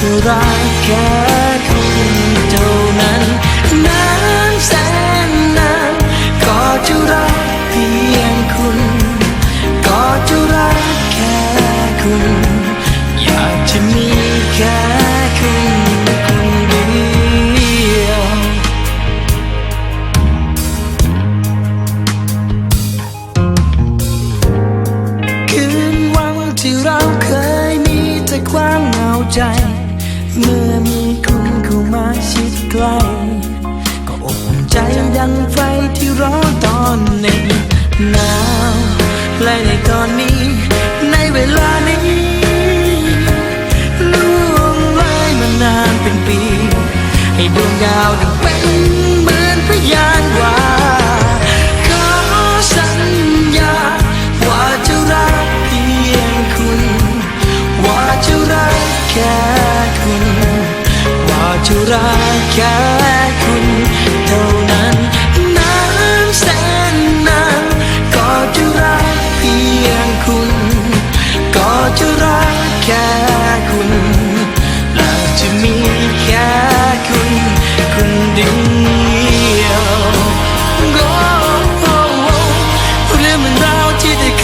ว่าจะรักแค่คุณเท่านั้นนาน ใกล้ ก็อบอุ่นใจดังไฟที่ร้อนตอนหนึ่งหนาวและในตอนนี้ ในเวลานี้ล่วงเลยมานานเป็นปี ให้ดวงดาวดังเป็น จะรักแค่คุณเท่านั้นน้นแสนนานก็จะรักเพียงคุณ ก็จะรักแค่คุณและจะมีแค่คุณ คุณดี